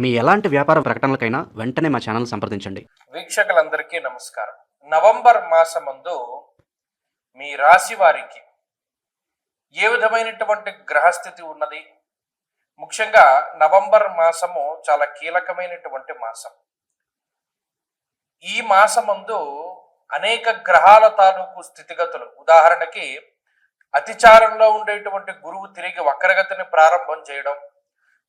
మీ ఎలాంటి వ్యాపార ప్రకటనలకైనా వెంటనే మా ఛానల్ సంప్రదించండి. వీక్షకులందరికీ నమస్కారం. నవంబర్ మాసమందు మీ రాశి వారికి ఏ విధమైనటువంటి గ్రహస్థితి ఉన్నది? ముఖ్యంగా నవంబర్ మాసము చాలా కీలకమైనటువంటి మాసం. ఈ మాసమందు అనేక గ్రహాల తాలూకు స్థితిగతులు. ఉదాహరణకి అతిచారంలో ఉండేటువంటి గురువు తిరిగి వక్రగతిని ప్రారంభం చేయడం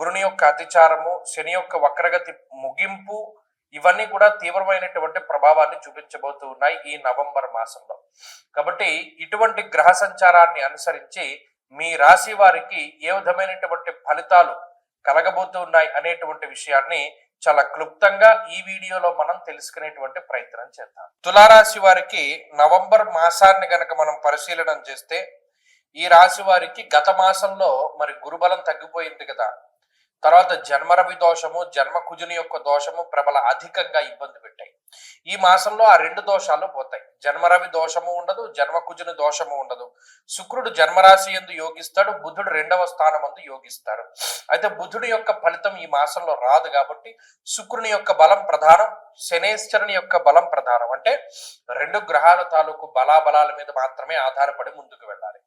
గురుని యొక్క అతిచారము శని యొక్క వక్రగతి ముగింపు ఇవన్నీ కూడా తీవ్రమైనటువంటి ప్రభావాన్ని చూపించబోతూ ఉన్నాయి ఈ నవంబర్ మాసంలో. కాబట్టి ఇటువంటి గ్రహ సంచారాన్ని అనుసరించి మీ రాశి వారికి ఏ విధమైనటువంటి ఫలితాలు కలగబోతూ ఉన్నాయి అనేటువంటి విషయాన్ని చాలా క్లుప్తంగా ఈ వీడియోలో మనం తెలుసుకునేటువంటి ప్రయత్నం చేద్దాం. తులారాశి వారికి నవంబర్ మాసాన్ని గనక మనం పరిశీలనం చేస్తే ఈ రాశి వారికి గత మాసంలో మరి గురుబలం తగ్గిపోయింది కదా. తర్వాత జన్మరవి దోషము జన్మ కుజుని యొక్క దోషము ప్రబల అధికంగా ఇబ్బంది పెట్టాయి. ఈ మాసంలో ఆ రెండు దోషాలు పోతాయి. జన్మరవి దోషము ఉండదు జన్మ కుజుని దోషము ఉండదు. శుక్రుడు జన్మరాశి ఎందు యోగిస్తాడు బుధుడు రెండవ స్థానం అందు యోగిస్తాడు. అయితే బుధుడి యొక్క ఫలితం ఈ మాసంలో రాదు కాబట్టి శుక్రుని యొక్క బలం ప్రధానం శనేశ్వరుని యొక్క బలం ప్రధానం. అంటే రెండు గ్రహాల తాలూకు బలాబలాల మీద మాత్రమే ఆధారపడి ముందుకు వెళ్ళాలి.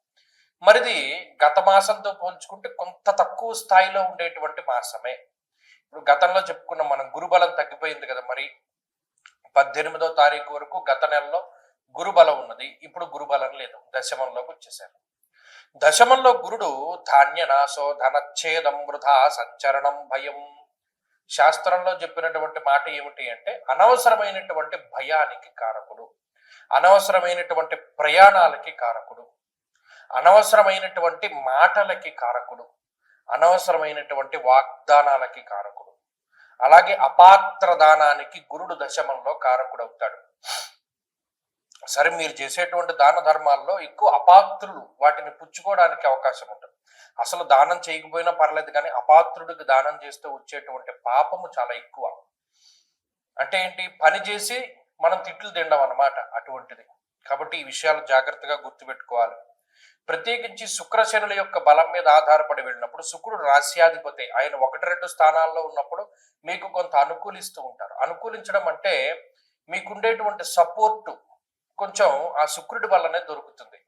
మరిది గత మాసంతో పోల్చుకుంటే కొంత తక్కువ స్థాయిలో ఉండేటువంటి మాసమే. ఇప్పుడు గతంలో చెప్పుకున్న మనం గురుబలం తగ్గిపోయింది కదా మరి. పద్దెనిమిదో తారీఖు వరకు గత నెలలో గురుబలం ఉన్నది. ఇప్పుడు గురుబలం లేదు. దశమంలోకి వచ్చేసారు. దశమంలో గురుడు ధాన్య నాశో ధనచ్ఛేదం వృధా సంచరణం భయం. శాస్త్రంలో చెప్పినటువంటి మాట ఏమిటి అంటే అనవసరమైనటువంటి భయానికి కారకుడు. అనవసరమైనటువంటి ప్రయాణాలకి కారకుడు. అనవసరమైనటువంటి మాటలకి కారకుడు అనవసరమైనటువంటి వాగ్దానాలకి కారకుడు. అలాగే అపాత్ర దానానికి గురుడు దశమంలో కారకుడు అవుతాడు. సరే మీరు చేసేటువంటి దాన ధర్మాల్లో ఎక్కువ అపాత్రులు వాటిని పుచ్చుకోవడానికి అవకాశం ఉంటుంది. అసలు దానం చేయకపోయినా పర్లేదు కానీ అపాత్రుడికి దానం చేస్తే వచ్చేటువంటి పాపము చాలా ఎక్కువ. అంటే ఏంటి? పని చేసి మనం తిట్లు తినడం అన్నమాట అటువంటిది. కాబట్టి ఈ విషయాలు జాగ్రత్తగా గుర్తుపెట్టుకోవాలి. ప్రత్యేకించి శుక్రశనుల యొక్క బలం మీద ఆధారపడి వెళ్ళినప్పుడు శుక్రుడు రాస్యాధిపతి ఆయన ఒకటి రెండు స్థానాల్లో ఉన్నప్పుడు మీకు కొంత అనుకూలిస్తూ ఉంటారు. అనుకూలించడం అంటే మీకుండేటువంటి సపోర్టు కొంచెం ఆ శుక్రుడి వల్లనే దొరుకుతుంది.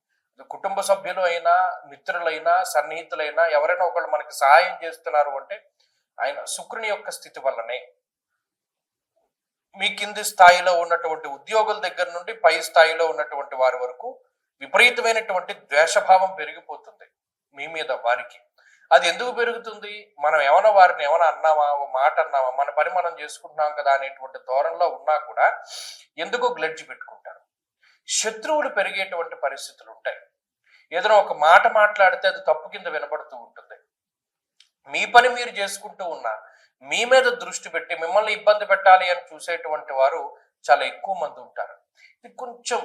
కుటుంబ సభ్యులు అయినా మిత్రులైనా సన్నిహితులైనా ఎవరైనా ఒకళ్ళు మనకి సహాయం చేస్తున్నారు అంటే ఆయన శుక్రుని యొక్క స్థితి వల్లనే. మీ కింది స్థాయిలో ఉన్నటువంటి ఉద్యోగుల దగ్గర నుండి పై స్థాయిలో ఉన్నటువంటి వారి వరకు విపరీతమైనటువంటి ద్వేషభావం పెరిగిపోతుంది మీ మీద వారికి. అది ఎందుకు పెరుగుతుంది? మనం ఏమైనా వారిని ఏమైనా అన్నామా? ఓ మాట అన్నామా? మన పని మనం చేసుకుంటున్నాం కదా అనేటువంటి ధోరణిలో ఉన్నా కూడా ఎందుకో గ్లడ్జి పెట్టుకుంటారు. శత్రువులు పెరిగేటువంటి పరిస్థితులు ఉంటాయి. ఏదైనా ఒక మాట మాట్లాడితే అది తప్పు కింద వినపడుతూ ఉంటుంది. మీ పని మీరు చేసుకుంటూ ఉన్నా మీ మీద దృష్టి పెట్టి మిమ్మల్ని ఇబ్బంది పెట్టాలి అని చూసేటువంటి వారు చాలా ఎక్కువ మంది ఉంటారు. ఇది కొంచెం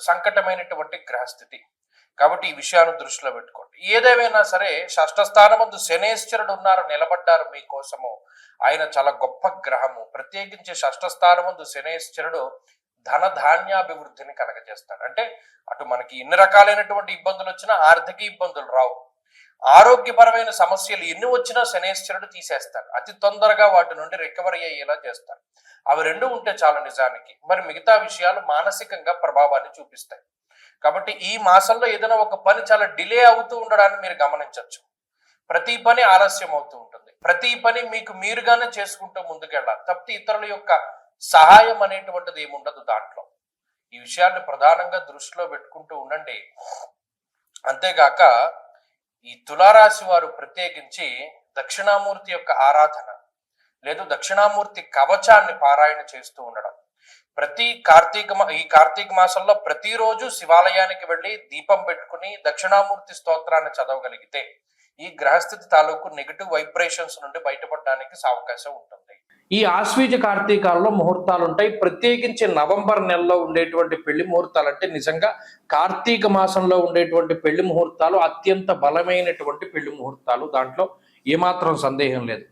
సంకటమైనటువంటి గ్రహస్థితి. కాబట్టి ఈ విషయాన్ని దృష్టిలో పెట్టుకోండి. ఏదేమైనా సరే షష్ఠ స్థానమందు శనేశ్వరుడు ఉన్నారు నిలబడ్డారు మీకోసము ఆయన చాలా గొప్ప గ్రహము. ప్రత్యేకించి షష్ఠ స్థానమందు శనేశ్వరుడు ధన ధాన్యాభివృద్ధిని కలగజేస్తాడు. అంటే అటు మనకి ఎన్ని రకాలైనటువంటి ఇబ్బందులు వచ్చినా ఆర్థిక ఇబ్బందులు రావు. ఆరోగ్యపరమైన సమస్యలు ఎన్ని వచ్చినా శనేశ్వరుడు తీసేస్తారు అతి తొందరగా వాటి నుండి రికవరీ అయ్యేలా చేస్తారు అవి రెండు ఉంటే చాలు నిజానికి. మరి మిగతా విషయాలు మానసికంగా ప్రభావాన్ని చూపిస్తాయి. కాబట్టి ఈ మాసంలో ఏదైనా ఒక పని చాలా డిలే అవుతూ ఉండడాన్ని మీరు గమనించవచ్చు. ప్రతి పని ఆలస్యం అవుతూ ఉంటుంది. ప్రతి పని మీకు మీరుగానే చేసుకుంటూ ముందుకెళ్ళాలి. తప్పితే ఇతరుల యొక్క సహాయం అనేటువంటిది ఏముండదు దాంట్లో. ఈ విషయాన్ని ప్రధానంగా దృష్టిలో పెట్టుకుంటూ ఉండండి. అంతేగాక ఈ తులారాశి వారు ప్రత్యేకించి దక్షిణామూర్తి యొక్క ఆరాధన లేదు దక్షిణామూర్తి కవచాన్ని పారాయణ చేస్తూ ఉండడం. ప్రతి కార్తీక మా- ఈ కార్తీక మాసంలో ప్రతిరోజు శివాలయానికి వెళ్ళి దీపం పెట్టుకుని దక్షిణామూర్తి స్తోత్రాన్ని చదవగలిగితే ఈ గ్రహస్థితి తాలూకు నెగిటివ్ వైబ్రేషన్స్ నుండి బయటపడడానికి అవకాశం ఉంటుంది. ఈ ఆశ్వీజ కార్తీకాలలో ముహూర్తాలు ఉంటాయి ప్రత్యేకించి నవంబర్ నెలలో ఉండేటువంటి పెళ్ళి ముహూర్తాలు అంటే నిజంగా కార్తీక మాసంలో ఉండేటువంటి పెళ్ళి ముహూర్తాలు అత్యంత బలమైనటువంటి పెళ్ళి ముహూర్తాలు. దాంట్లో ఏమాత్రం సందేహం లేదు.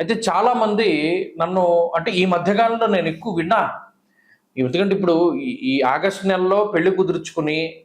అయితే చాలా మంది నన్ను అంటే ఈ మధ్యకాలంలో నేను ఎక్కువ విన్నా. ఎందుకంటే ఇప్పుడు ఈ- ఆగస్టు ఆగస్ట్ నెలలో పెళ్ళి కుదుర్చుకుని